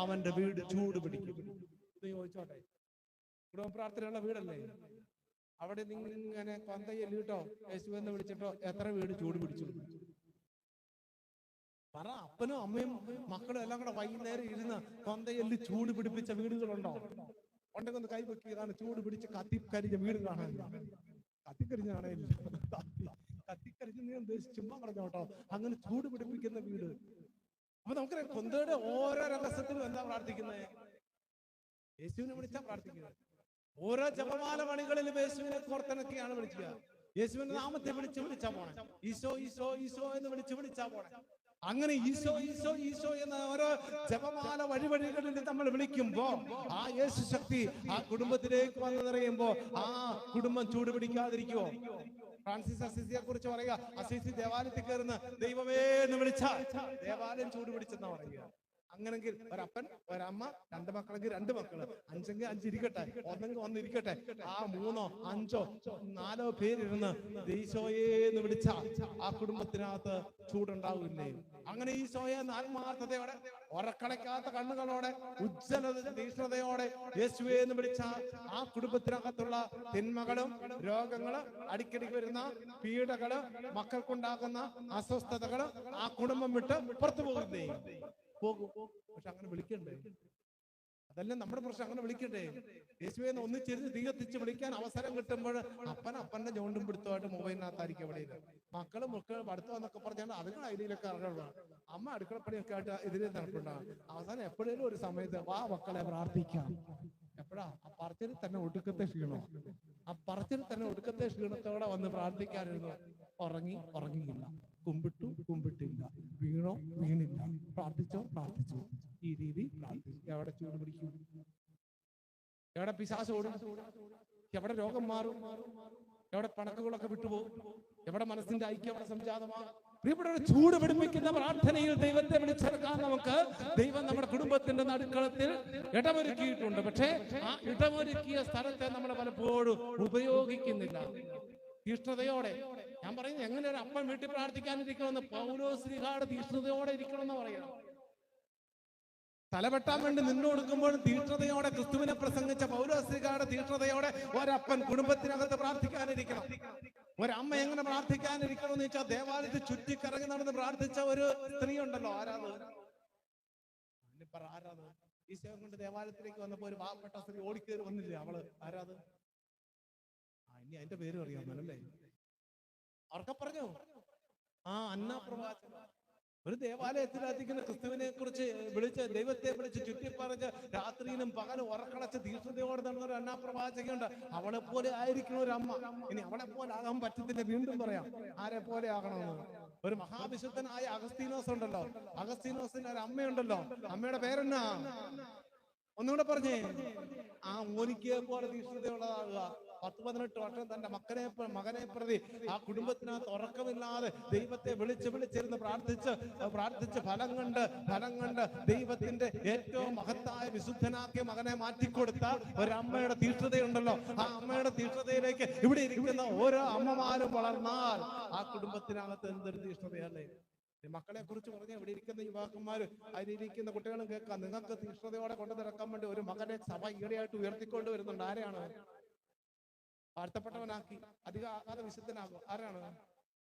അവന്റെ വീട് ചൂട് പിടിക്കും. ചോദിച്ചോട്ടെ? കുടുംബ പ്രാർത്ഥനയുള്ള വീടല്ലേ? അവിടെ നിങ്ങൾ ഇങ്ങനെ കൊന്തയിൽ കേട്ടോ യേശു എന്ന് വിളിച്ചിട്ടോ എത്ര വീട് ചൂട് പിടിച്ചു? പറ അപ്പനും അമ്മയും മക്കളും എല്ലാം കൂടെ വൈകുന്നേരം ഇരുന്ന് കൊന്തയല്ലി ചൂട് പിടിപ്പിച്ച വീടുകളുണ്ടോ? ഉണ്ടെങ്കിൽ ഒന്ന് കൈവെക്കി ഇതാണ് ചൂട് പിടിച്ച് കത്തിക്കരിഞ്ഞ വീട് കാണാനില്ല കത്തിക്കരിഞ്ഞ കാണാനില്ല കത്തിക്കരിഞ്ഞ് നീ ഉദ്ദേശിച്ച് ചുമ്മാ പറഞ്ഞോട്ടോ അങ്ങനെ ചൂട് പിടിപ്പിക്കുന്ന വീട്. അപ്പൊ നമുക്ക് കൊന്തയുടെ ഓരോ രഹസ്യത്തിലും എന്താ പ്രാർത്ഥിക്കുന്നത് യേശുവിനെ വിളിച്ചാ പ്രാർത്ഥിക്കുന്നത് ഓരോ ജപമാല പണികളിലും യേശുവിനെ കോർത്തിണക്കിയാണ് വിളിക്കുക. യേശുവിന്റെ നാമത്തെ വിളിച്ച് വിളിച്ചാ പോണേ. ഈശോ ഈശോ ഈശോ എന്ന് വിളിച്ച് വിളിച്ചാ പോണേ. അങ്ങനെ ഈശോ ഈശോ ഈശോ എന്ന ഓരോ ജപമാല വഴിവഴികളിൽ നമ്മൾ വിളിക്കുമ്പോ ആ യേശു ശക്തി ആ കുടുംബത്തിലേക്ക് വന്നു നിറയുമ്പോ ആ കുടുംബം ചൂട് പിടിക്കാതിരിക്കുവോ ഫ്രാൻസിസ് അസിസിയെ കുറിച്ച് പറയുക അസിസി ദേവാലയത്തിൽ കയറുന്ന ദൈവമേ വിളിച്ചാൽ ദേവാലയം ചൂടുപിടിച്ചെന്നാ പറയുക. അങ്ങനെങ്കിൽ ഒരപ്പൻ ഒരമ്മ രണ്ട് മക്കളെങ്കിൽ രണ്ട് മക്കൾ. അഞ്ചെങ്കിൽ അഞ്ചിരിക്കട്ടെ ഒന്നെങ്കിൽ ഒന്നിരിക്കട്ടെ ആ മൂന്നോ അഞ്ചോ നാലോ പേരിരുന്ന് ഈശോയെ വിളിച്ച ആ കുടുംബത്തിനകത്ത് ചൂടുണ്ടാവില്ലേ? അങ്ങനെ ഈശോയെ ആത്മാർത്ഥതയോടെ ഉറക്കളയ്ക്കാത്ത കണ്ണുകളോടെ ഉജ്ജ്വല തീഷ്ണതയോടെ യേശുവെ എന്ന് വിളിച്ച ആ കുടുംബത്തിനകത്തുള്ള തിന്മകളും രോഗങ്ങൾ അടിക്കടി വരുന്ന പീഡകൾ മക്കൾക്കുണ്ടാക്കുന്ന അസ്വസ്ഥതകൾ ആ കുടുംബം വിട്ട് പുറത്തു പോകുന്നേ പോകും. പക്ഷെ അങ്ങനെ വിളിക്കണ്ടേ? അതല്ല നമ്മുടെ പ്രശ്നം. അങ്ങനെ വിളിക്കണ്ടേ? യേശുവിനെ ഒന്നിച്ചിരുന്ന് തീ കത്തിച്ച് വിളിക്കാൻ അവസരം കിട്ടുമ്പോൾ അപ്പൻ അപ്പന്റെ ജോണ്ടും പിടുത്തമായിട്ട് മൊബൈലിനകത്തായിരിക്കും എവിടെ മക്കളും മക്കളും പഠിത്തം പറഞ്ഞാൽ അതുങ്ങൾ ഐഡിയിലൊക്കെ ഇറങ്ങുള്ള. അമ്മ അടുക്കളപ്പണിയൊക്കെ ആയിട്ട് ഇതിലേ നടക്കുന്നുണ്ടാവും അവസാനം എപ്പോഴേലും ഒരു സമയത്ത് വാ മക്കളെ പ്രാർത്ഥിക്കാം. എപ്പോഴാ? ആ പറച്ചിൽ തന്നെ ഒടുക്കത്തെ ക്ഷീണം. ആ പറച്ചിൽ തന്നെ ഒടുക്കത്തെ ക്ഷീണത്തോടെ വന്ന് പ്രാർത്ഥിക്കാനിരുന്നു. ഉറങ്ങി ഉറങ്ങിയില്ല. കുമ്പിട്ടു കുമ്പിട്ടില്ല. വീണോ വീണില്ല. പ്രാർത്ഥിച്ചോ? പ്രാർത്ഥിച്ചു. ഈ രീതി പ്രാർത്ഥിച്ചു എവിടെ ചൂട് പിടിക്കും? എവിടെ പിശാസ് ഓടും? എവിടെ രോഗം മാറും? എവിടെ പണക്കുകളൊക്കെ വിട്ടുപോകും? എവിടെ മനസ്സിന്റെ ഐക്യം അവിടെ സംജാതമാകും? ഇവിടെ ചൂട് പിടിപ്പിക്കുന്ന പ്രാർത്ഥനയിൽ ദൈവത്തെ വിളിച്ചെടുക്കാൻ നമുക്ക് ദൈവം നമ്മുടെ കുടുംബത്തിന്റെ നടുക്കളത്തിൽ ഇടമൊരുക്കിയിട്ടുണ്ട്. പക്ഷേ ആ ഇടമൊരുക്കിയ സ്ഥലത്തെ നമ്മൾ പലപ്പോഴും ഉപയോഗിക്കുന്നില്ല. തീഷ്ണതയോടെ. ഞാൻ പറയുന്നത് എങ്ങനെ ഒരു അപ്പൻ വീട്ടിൽ പ്രാർത്ഥിക്കാനിരിക്കണമെന്ന് പൗലോ ശ്രീഹാട് തീഷ്ണതയോടെ ഇരിക്കണമെന്ന് പറയണം. തലവെട്ടാൻ വേണ്ടി നിന്നു കൊടുക്കുമ്പോൾ തീഷ്ണതയോടെ ക്രിസ്തുവിനെ പ്രസംഗിച്ച പൗലോ ശ്രീഹാട് തീഷ്ണതയോടെ ഒരപ്പൻ കുടുംബത്തിനകത്ത് പ്രാർത്ഥിക്കാനിരിക്കണം. ഒരമ്മ എങ്ങനെ പ്രാർത്ഥിക്കാനിരിക്കണം എന്ന് വെച്ചാൽ ദേവാലയത്തിൽ ചുറ്റിക്കറങ്ങി നടന്ന് പ്രാർത്ഥിച്ച ഒരു സ്ത്രീ ഉണ്ടല്ലോ ആരാത് ആരാത് ഈശോയെ കൊണ്ട് ദേവാലയത്തിലേക്ക് വന്നപ്പോ ഒരു പാവപ്പെട്ട സ്ത്രീ ഓടിക്കേറി വന്നില്ലേ അവൾ ആരാത് ഇനി അതിന്റെ പേര് അറിയാമല്ലേ അവർക്ക് പറഞ്ഞു? ആ അന്ന പ്രവാചക ഒരു അധികം ക്രിസ്തുവിനെ കുറിച്ച് വിളിച്ച് ദൈവത്തെ വിളിച്ച് ചുറ്റി പറഞ്ഞ് രാത്രിയിലും പകലും ഉറക്കണച്ച് തീർത്ഥതയോടെ നടന്ന ഒരു അന്നാപ്രവാചകയുണ്ട് അവളെ പോലെ ആയിരിക്കണം ഒരു അമ്മ. ഇനി അവളെ പോലെ ആകാൻ പറ്റത്തില്ല വീണ്ടും പറയാം. ആരെ പോലെ ആകണമെന്ന്. ഒരു മഹാവിശുദ്ധനായ അഗസ്തീനോസ് ഉണ്ടല്ലോ. അഗസ്തീനോസിന് ഒരു അമ്മയുണ്ടല്ലോ. അമ്മയുടെ പേരെന്നാ? ഒന്നുകൂടെ പറഞ്ഞേ. ആ മോനിക്ക് പോലെ തീഷ്ണതയുള്ളതാകുക പത്ത് പതിനെട്ട് വർഷം തന്റെ മക്കനെ മകനെ പ്രതി ആ കുടുംബത്തിനകത്ത് ഉറക്കമില്ലാതെ ദൈവത്തെ വിളിച്ച് വിളിച്ചിരുന്ന് പ്രാർത്ഥിച്ച് പ്രാർത്ഥിച്ച് ഫലം കണ്ട് ഫലം കണ്ട് ദൈവത്തിന്റെ ഏറ്റവും മഹത്തായ വിശുദ്ധനാക്കിയ മകനെ മാറ്റിക്കൊടുത്ത അമ്മയുടെ തീഷ്ണതയുണ്ടല്ലോ. ആ അമ്മയുടെ തീഷ്ണതയിലേക്ക് ഇവിടെ ഇരിക്കുന്ന ഓരോ അമ്മമാരും വളർന്നാൽ ആ കുടുംബത്തിനകത്ത് എന്തൊരു തീഷ്ണതയല്ലേ? മക്കളെ കുറിച്ച് പറഞ്ഞ ഇവിടെ ഇരിക്കുന്ന യുവാക്കന്മാർ അതിലിരിക്കുന്ന കുട്ടികളും കേൾക്കാം. നിങ്ങൾക്ക് തീഷ്ണതയോടെ കൊണ്ടു നടക്കാൻ വേണ്ടി ഒരു മകനെ സഭ ഈടെയായിട്ട് ഉയർത്തിക്കൊണ്ട് വരുന്നുണ്ട് ആരെയാണ്? വാഴ്ത്തപ്പെട്ടവനാക്കി അധികം ആകാതെ വിശുദ്ധനാകും ആരാണ്?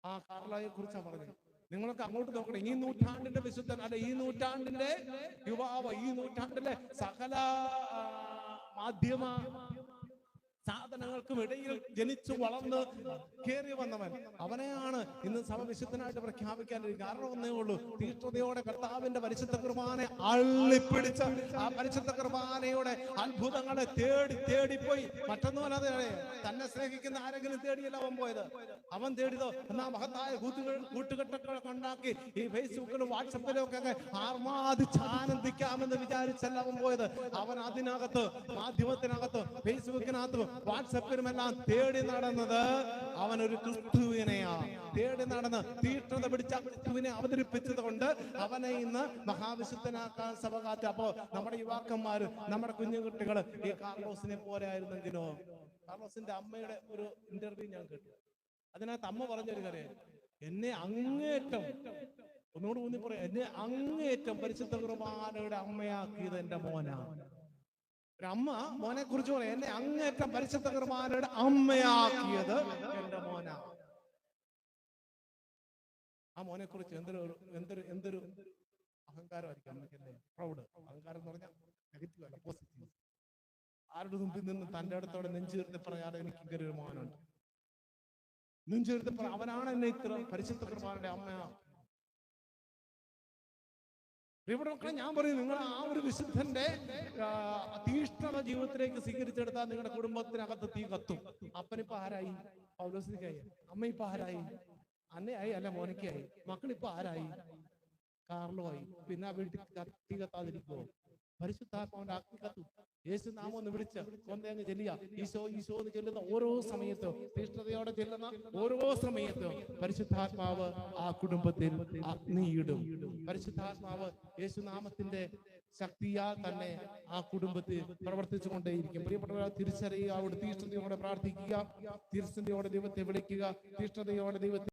ആ കാർലായെ കുറിച്ചാണ് പറഞ്ഞത്. നിങ്ങൾക്ക് അങ്ങോട്ട് നോക്കണം. ഈ നൂറ്റാണ്ടിന്റെ വിശുദ്ധൻ അല്ല ഈ നൂറ്റാണ്ടിന്റെ യുവാവ് ഈ നൂറ്റാണ്ടിലെ സകല മാധ്യമ സാധനങ്ങൾക്കും ഇടയിൽ ജനിച്ചു വളർന്ന് കയറി വന്നവൻ. അവനെയാണ് ഇന്ന് സഭ വിശുദ്ധനായിട്ട് പ്രഖ്യാപിക്കാൻ കാരണം ഒന്നേ ഉള്ളൂ തീഷ്ണതയോടെ കർത്താവിന്റെ പരിശുദ്ധ കുർബാനെ അള്ളിപ്പിടിച്ച ആ പരിശുദ്ധ കുർബാനയുടെ അത്ഭുതങ്ങളെ തേടി തേടിപ്പോയി. മറ്റൊന്നുമല്ലാതെ തന്നെ സ്നേഹിക്കുന്ന ആരെങ്കിലും തേടിയല്ല അവൻ പോയത്. അവൻ തേടിയതോ? എന്നാ മഹത്തായ കൂട്ടുകൾ കൂട്ടുകെട്ടൊക്കെ ഉണ്ടാക്കി ഈ ഫേസ്ബുക്കിലും വാട്സപ്പിലും ഒക്കെ ആർമാതിച്ച് ആനന്ദിക്കാമെന്ന് വിചാരിച്ചല്ല അവൻ പോയത്. അവൻ അതിനകത്ത് മാധ്യമത്തിനകത്ത് ഫേസ്ബുക്കിനകത്ത് വാട്സപ്പിലുമെല്ലാം തേടി നടന്നത് അവൻ ഒരു ക്രിസ്തുവിനെയാണ്. തേടി നടന്ന് തീഷ്ണത പിടിച്ച ക്രിസ്തുവിനെ അവതരിപ്പിച്ചത് കൊണ്ട് അവനെ ഇന്ന് മഹാവിശുദ്ധനാക്കാൻ സഭ കാത്തി. അപ്പോ നമ്മുടെ യുവാക്കന്മാര് നമ്മുടെ കുഞ്ഞു കുട്ടികൾ ഈ കാർലോസിനെ പോലെ ആയിരുന്നെങ്കിലോ? കാർലോസിന്റെ അമ്മയുടെ ഒരു ഇന്റർവ്യൂ ഞാൻ കേട്ടു. അതിനകത്ത് അമ്മ പറഞ്ഞൊരു കാര്യം. എന്നെ അങ്ങേറ്റം ഒന്നുകൂടെ ഊന്നി പറയാം എന്നെ അങ്ങേറ്റം പരിശുദ്ധ കുർബാനയുടെ അമ്മയാക്കിയത് എന്റെ മോനാ ഒരു അമ്മ മോനെ കുറിച്ച് പറയാം. എന്നെ അങ്ങേറ്റം പരിശുദ്ധ കുർബാനയുടെ അമ്മയാക്കിയത് എന്റെ മോന. ആ മോനെ കുറിച്ച് എന്തൊരു എന്തൊരു എന്തൊരു അഹങ്കാരമായിരിക്കും പ്രൗഡ്. അഹങ്കാരം എന്ന് പറഞ്ഞാൽ നെഗറ്റീവ് അല്ല പോസിറ്റീവ് ആരുടെ മുമ്പിൽ നിന്ന് തന്റെ അടുത്തോടെ നെഞ്ചീർത്തി പറയാതെ എനിക്ക് ഇങ്ങനെ ഒരു മോനുണ്ട്. നെഞ്ചീർത്തി പറ അവനാണ് എന്നെ ഇത്ര പരിശുദ്ധ കുർബാനയുടെ അമ്മ പ്രിയപ്പെട്ട മക്കളെ ഞാൻ പറയും. നിങ്ങൾ ആ ഒരു വിശുദ്ധന്റെ തീഷ്ണത ജീവിതത്തിലേക്ക് സ്വീകരിച്ചെടുത്താൽ നിങ്ങളുടെ കുടുംബത്തിനകത്ത് തീ കത്തും. അപ്പനിപ്പോ ആരായി? പൗലോസിനിക്കായി അമ്മ ഇപ്പൊ ആരായി? അന്നയായി അല്ല മോനക്കായി മക്കളിപ്പോ ആരായി? കാർലോ ആയി പിന്നെ ആ വീട്ടിൽ തീ കത്താതിരിക്കുമോ പരിശുദ്ധാത്മാവിന്റെ അഗ്നി കത്തു യേശു നാമം ഒന്ന് വിളിച്ച് കൊന്തയങ്ങ് ചെല്ലുക. ഈശോ ഈശോ എന്ന് ചെല്ലുന്ന ഓരോ സമയത്തും തീഷ്ണതയോടെ ചെല്ലുന്ന ഓരോ സമയത്തും പരിശുദ്ധാത്മാവ് ആ കുടുംബത്തിൽ അഗ്നിയിടും പരിശുദ്ധാത്മാവ് യേശുനാമത്തിന്റെ ശക്തിയാൽ തന്നെ ആ കുടുംബത്തിൽ പ്രവർത്തിച്ചു കൊണ്ടേയിരിക്കും പ്രിയപ്പെട്ടവരെ തിരിച്ചറിയുക അവിടെ തീഷ്ണതയോടെ പ്രാർത്ഥിക്കുക തീഷ്ണതയോടെ ദൈവത്തെ വിളിക്കുക തീഷ്ണതയോടെ ദൈവത്തെ